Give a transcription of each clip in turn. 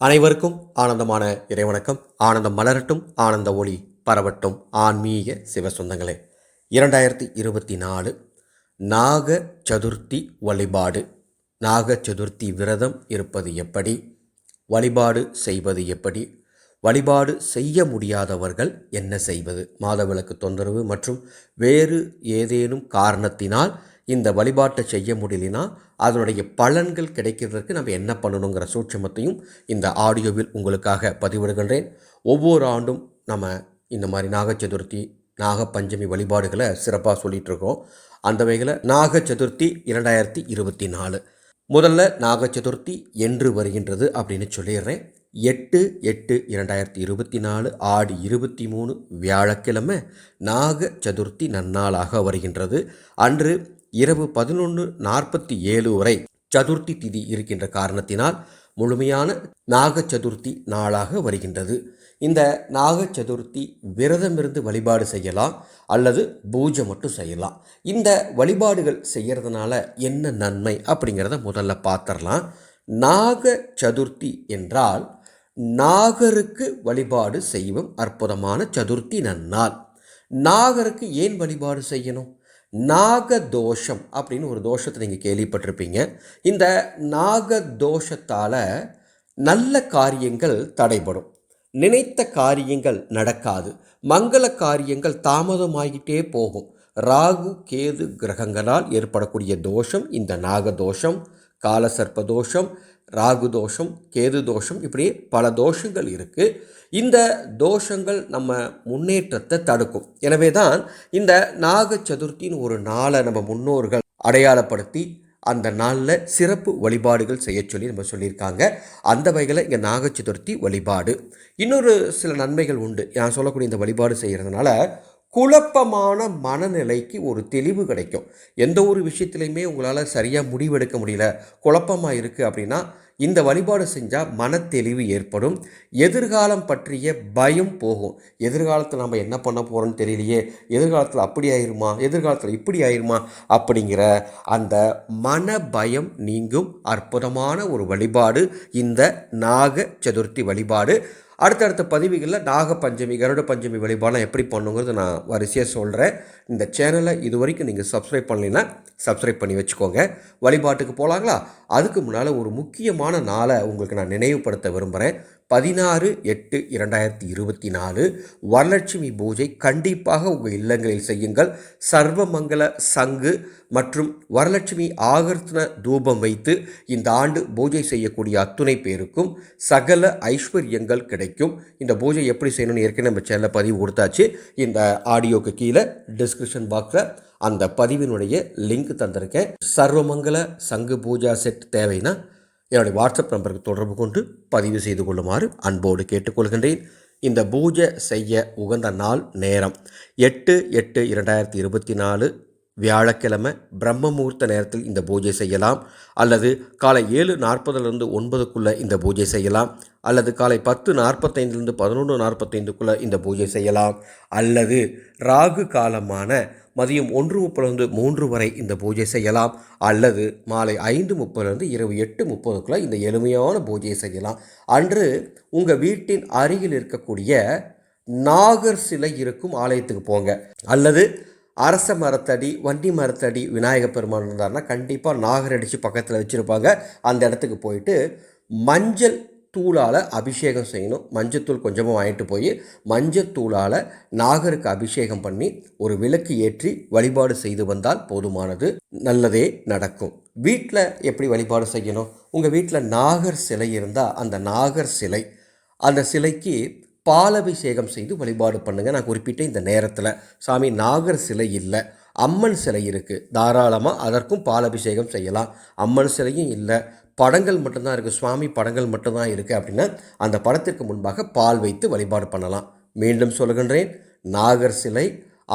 அனைவருக்கும் ஆனந்தமான இறைவணக்கம். ஆனந்தம் மலரட்டும் ஆனந்த ஒளி பரவட்டும். ஆன்மீக சிவ சொந்தங்களே இரண்டாயிரத்தி இருபத்தி நாலு நாக சதுர்த்தி வழிபாடு. நாக சதுர்த்தி விரதம் இருப்பது எப்படி? வழிபாடு செய்வது எப்படி? வழிபாடு செய்ய முடியாதவர்கள் என்ன செய்வது? மாதவிளக்கு தொந்தரவு மற்றும் வேறு ஏதேனும் காரணத்தினால் இந்த வழிபாட்டை செய்ய முடியலனா அதனுடைய பலன்கள் கிடைக்கிறதுக்கு நம்ம என்ன பண்ணணுங்கிற சூட்சமத்தையும் இந்த ஆடியோவில் உங்களுக்காக பதிவிடுகின்றேன். ஒவ்வொரு ஆண்டும் நம்ம இந்த மாதிரி நாக சதுர்த்தி நாகப்பஞ்சமி வழிபாடுகளை சிறப்பாக சொல்லிகிட்டு இருக்கோம் அந்த வகையில் நாக சதுர்த்தி இரண்டாயிரத்தி இருபத்தி நாலு. முதல்ல நாக சதுர்த்தி என்று வருகின்றது அப்படின்னு சொல்லிடுறேன். எட்டு எட்டு இரண்டாயிரத்தி இருபத்தி நாலு ஆடி இருபத்தி மூணு வியாழக்கிழமை நாக சதுர்த்தி நன்னாளாக வருகின்றது. அன்று இரவு பதினொன்று நாற்பத்தி ஏழு வரை சதுர்த்தி திதி இருக்கின்ற காரணத்தினால் முழுமையான நாக சதுர்த்தி நாளாக வருகின்றது. இந்த நாக சதுர்த்தி விரதமிருந்து வழிபாடு செய்யலாம் அல்லது பூஜை மட்டும் செய்யலாம். இந்த வழிபாடுகள் செய்கிறதுனால என்ன நன்மை அப்படிங்கிறத முதல்ல பார்த்துடலாம் நாக சதுர்த்தி என்றால் நாகருக்கு வழிபாடு செய்வோம் அற்புதமான சதுர்த்தி நன்னாள். நாகருக்கு ஏன் வழிபாடு செய்யணும்? நாக தோஷம் அப்படின்னு ஒரு தோஷத்தை நீங்கள் கேள்விப்பட்டிருப்பீங்க. இந்த நாக தோஷத்தால் நல்ல காரியங்கள் தடைபடும். நினைத்த காரியங்கள் நடக்காது. மங்கள காரியங்கள் தாமதமாகிட்டே போகும். ராகு கேது கிரகங்களால் ஏற்படக்கூடிய தோஷம் இந்த நாக தோஷம் காலசர்ப்ப தோஷம் ராகு தோஷம் கேது தோஷம் இப்படி பல தோஷங்கள் இருக்குது இந்த தோஷங்கள் நம்ம முன்னேற்றத்தை தடுக்கும். எனவே தான் இந்த நாக சதுர்த்தின்னு ஒரு நாளை நம்ம முன்னோர்கள் அடையாளப்படுத்தி அந்த நாளில் சிறப்பு வழிபாடுகள் செய்ய சொல்லி நம்ம சொல்லியிருக்காங்க. அந்த வகையில் இங்கே நாக சதுர்த்தி வழிபாடு. இன்னொரு சில நன்மைகள் உண்டு. நான் சொல்லக்கூடிய இந்த வழிபாடு செய்கிறதுனால குழப்பமான மனநிலைக்கு ஒரு தெளிவு கிடைக்கும். எந்த ஒரு விஷயத்துலையுமே உங்களால் சரியாக முடிவெடுக்க முடியல குழப்பமாக இருக்குது அப்படின்னா இந்த வழிபாடு செஞ்சால் மனத்தெளிவு ஏற்படும். எதிர்காலம் பற்றிய பயம் போகும். எதிர்காலத்தில் நம்ம என்ன பண்ண போகிறோம்னு தெரியலையே எதிர்காலத்தில் அப்படி ஆயிருமா எதிர்காலத்தில் இப்படி ஆயிருமா அப்படிங்கிற அந்த மன பயம் நீங்கும் அற்புதமான ஒரு வழிபாடு. இந்த நாக சதுர்த்தி வழிபாடு. அடுத்தடுத்த பதிவுகளில் நாக பஞ்சமி கருட பஞ்சமி வழிபாடெலாம் எப்படி பண்ணுங்கிறது நான் வரிசையாக சொல்கிறேன் இந்த சேனலை இது வரைக்கும் நீங்கள் சப்ஸ்கிரைப் பண்ணலைன்னா சப்ஸ்கிரைப் பண்ணி வச்சுக்கோங்க. வழிபாட்டுக்கு போகலாங்களா அதுக்கு முன்னால் ஒரு முக்கியமான நாளை உங்களுக்கு நான் நினைவுபடுத்த விரும்புகிறேன் பதினாறு எட்டு இரண்டாயிரத்தி இருபத்தி நாலு. வரலட்சுமி பூஜை கண்டிப்பாக உங்கள் இல்லங்களில் செய்யுங்கள். சர்வமங்கல சங்கு மற்றும் வரலட்சுமி ஆகர்த்தன தூபம் வைத்து இந்த ஆண்டு பூஜை செய்யக்கூடிய அத்துணை பேருக்கும் சகல ஐஸ்வர்யங்கள் கிடைக்கும். இந்த பூஜை எப்படி செய்யணும்னு ஏற்கனவே நம்ம சேனலில் பதிவு கொடுத்தாச்சு. இந்த ஆடியோக்கு கீழே டிஸ்கிரிப்ஷன் பாக்ஸில் அந்த பதிவினுடைய லிங்க் தந்திருக்கேன். சர்வமங்கல சங்கு பூஜா செட் தேவைன்னா என்னுடைய வாட்ஸ்அப் நம்பருக்கு தொடர்பு கொண்டு பதிவு செய்து கொள்ளுமாறு அன்போடு கேட்டுக்கொள்கின்றேன். இந்த பூஜை செய்ய உகந்த நாள் நேரம் எட்டு எட்டு இரண்டாயிரத்தி இருபத்தி நாலு வியாழக்கிழமை பிரம்ம முகூர்த்த நேரத்தில் இந்த பூஜை செய்யலாம். அல்லது காலை ஏழு நாற்பதுலேருந்து ஒன்பதுக்குள்ளே இந்த பூஜை செய்யலாம். அல்லது காலை பத்து நாற்பத்தைந்துலேருந்து பதினொன்று நாற்பத்தைந்துக்குள்ளே இந்த பூஜை செய்யலாம். அல்லது ராகு காலமான மதியம் ஒன்று முப்பதுலேருந்து மூன்று வரை இந்த பூஜை செய்யலாம். அல்லது மாலை ஐந்து முப்பதுலேருந்து இரவு எட்டு முப்பதுக்குள்ளே இந்த எளிமையான பூஜையை செய்யலாம். அன்று உங்கள் வீட்டின் அருகில் இருக்கக்கூடிய நாகர் சிலை இருக்கும் ஆலயத்துக்கு போங்க. அல்லது அரச மரத்தடி வண்டி மரத்தடி விநாயக பெருமான் இருந்தார்னா கண்டிப்பாக நாகர் அடித்து பக்கத்தில் வச்சுருப்பாங்க. அந்த இடத்துக்கு போயிட்டு மஞ்சள் தூளால் அபிஷேகம் செய்யணும். மஞ்சத்தூள் கொஞ்சமாக வாங்கிட்டு போய் மஞ்சத்தூளால் நாகருக்கு அபிஷேகம் பண்ணி ஒரு விளக்கு ஏற்றி வழிபாடு செய்து வந்தால் போதுமானது நல்லதே நடக்கும். வீட்டில் எப்படி வழிபாடு செய்யணும்? உங்கள் வீட்டில் நாகர் சிலை இருந்தால் அந்த நாகர் சிலை அந்த சிலைக்கு பாலபிஷேகம் செய்து வழிபாடு பண்ணுங்கள் நான் குறிப்பிட்ட இந்த நேரத்தில் சாமி நாகர் சிலை இல்லை அம்மன் சிலை இருக்குது தாராளமாக அதற்கும் பாலபிஷேகம் செய்யலாம். அம்மன் சிலையும் இல்லை படங்கள் மட்டும்தான் இருக்குது சுவாமி படங்கள் மட்டும்தான் இருக்குது அப்படின்னா அந்த படத்திற்கு முன்பாக பால் வைத்து வழிபாடு பண்ணலாம். மீண்டும் சொல்கின்றேன் நாகர் சிலை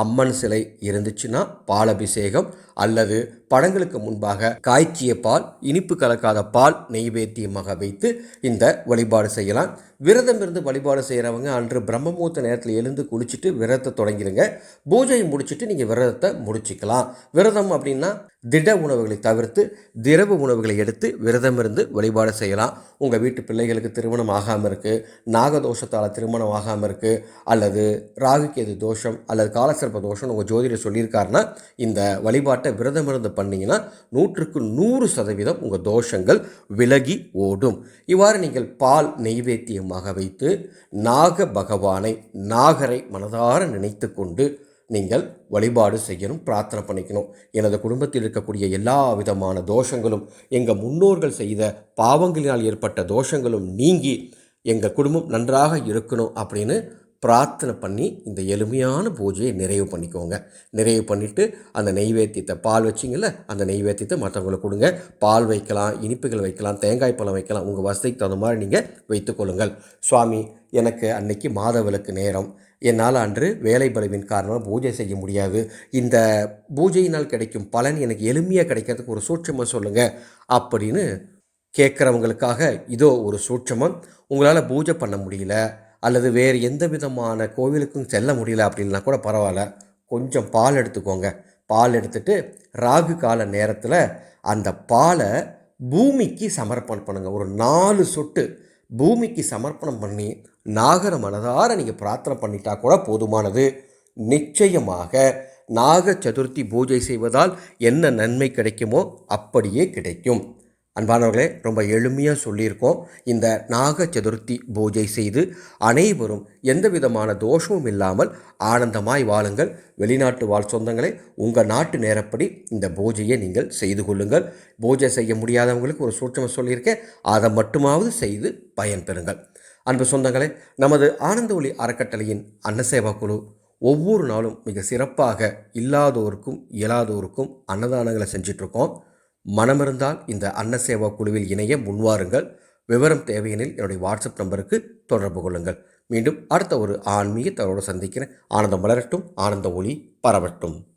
அம்மன் சிலை இருந்துச்சுன்னா பாலபிஷேகம் அல்லது படங்களுக்கு முன்பாக காய்ச்சிய பால் இனிப்பு கலக்காத பால் நெய்வேத்தியமாக வைத்து இந்த வழிபாடு செய்யலாம். விரதம் இருந்து வழிபாடு செய்கிறவங்க அன்று பிரம்மமூர்த்த நேரத்தில் எழுந்து குளிச்சுட்டு விரதத்தை தொடங்கிடுங்க பூஜை முடிச்சுட்டு நீங்கள் விரதத்தை முடிச்சுக்கலாம். விரதம் அப்படின்னா திட உணவுகளை தவிர்த்து திரவ உணவுகளை எடுத்து விரதம் இருந்து வழிபாடு செய்யலாம். உங்கள் வீட்டு பிள்ளைகளுக்கு திருமணம் ஆகாமல் இருக்குது நாகதோஷத்தால் திருமணம் ஆகாமல் இருக்குது அல்லது ராகுக்கேது தோஷம் அல்லது காலசர்ப்ப தோஷம் உங்கள் ஜோதிடர் சொல்லியிருக்காருன்னா இந்த வழிபாட்டை விரதம் இருந்து பண்ணீங்கன்னா நூற்றுக்கு நூறு சதவீதம் உங்கள் தோஷங்கள் விலகி ஓடும். இவ்வாறு நீங்கள் பால் நெய்வேத்தியமாக வைத்து நாக பகவானை நாகரை மனதார நினைத்து கொண்டு நீங்கள் வழிபாடு செய்யணும் பிரார்த்தனை பண்ணிக்கணும். எனது குடும்பத்தில் இருக்கக்கூடிய எல்லா விதமான தோஷங்களும் எங்கள் முன்னோர்கள் செய்த பாவங்களினால் ஏற்பட்ட தோஷங்களும் நீங்கி எங்கள் குடும்பம் நன்றாக இருக்கணும் அப்படின்னு பிரார்த்தனை பண்ணி இந்த எளிமையான பூஜையை நிறைவு பண்ணிக்கோங்க. நிறைவு பண்ணிவிட்டு அந்த நெய்வேத்தியத்தை பால் வச்சிங்கள அந்த நெய்வேத்தியத்தை மற்றவங்களுக்கு கொடுங்க. பால் வைக்கலாம் இனிப்புகள் வைக்கலாம் தேங்காய் பழம் வைக்கலாம். உங்கள் வசதிக்கு தகுந்த மாதிரி நீங்கள் வைத்துக்கொள்ளுங்கள் சுவாமி எனக்கு அன்னைக்கு மாதவிலக்கு நேரம். என்னால் அன்று வேலை பலுவின் காரணமாக பூஜை செய்ய முடியாது. இந்த பூஜையினால் கிடைக்கும் பலன் எனக்கு எளிமையாக கிடைக்கிறதுக்கு ஒரு சூட்சமாக சொல்லுங்கள் அப்படின்னு கேட்குறவங்களுக்காக இதோ ஒரு சூட்சமம். உங்களால் பூஜை பண்ண முடியல. அல்லது வேறு எந்த விதமான கோவிலுக்கும் செல்ல முடியல அப்படின்னா கூட பரவாயில்ல. கொஞ்சம் பால் எடுத்துக்கோங்க. பால் எடுத்துட்டு ராகு கால நேரத்தில் அந்த பாலை பூமிக்கு சமர்ப்பணம் பண்ணுங்கள் ஒரு நாலு சொட்டு பூமிக்கு சமர்ப்பணம் பண்ணி நாகர மனதார நீங்கள் பிரார்த்தனை பண்ணிட்டா கூட போதுமானது. நிச்சயமாக நாக சதுர்த்தி பூஜை செய்வதால் என்ன நன்மை கிடைக்குமோ அப்படியே கிடைக்கும். அன்பானவர்களே ரொம்ப எளிமையாக சொல்லியிருக்கோம். இந்த நாக சதுர்த்தி பூஜை செய்து அனைவரும் எந்த விதமான தோஷமும் இல்லாமல் ஆனந்தமாய் வாழுங்கள். வெளிநாட்டு வாழ் சொந்தங்களே உங்கள் நாட்டு நேரப்படி இந்த பூஜையை நீங்கள் செய்து கொள்ளுங்கள். பூஜை செய்ய முடியாதவங்களுக்கு ஒரு சூட்சமாக சொல்லியிருக்கேன். அதை மட்டுமாவது செய்து பயன்பெறுங்கள் அன்பு சொந்தங்களே நமது ஆனந்த ஒளி அறக்கட்டளையின் அன்னசேவா குழு ஒவ்வொரு நாளும் மிக சிறப்பாக இல்லாதோருக்கும் இயலாதோருக்கும் அன்னதானங்களை செஞ்சிட்ருக்கோம். மனமிருந்தால் இந்த அன்னசேவா குழுவில் இணைய முன்வாருங்கள். விவரம் தேவையெனில் என்னுடைய வாட்ஸ்அப் நம்பருக்கு தொடர்பு கொள்ளுங்கள். மீண்டும் அடுத்த ஒரு ஆன்மீக சந்திக்கிறேன். ஆனந்தம் மலரட்டும். ஆனந்த ஒளி பரவட்டும்.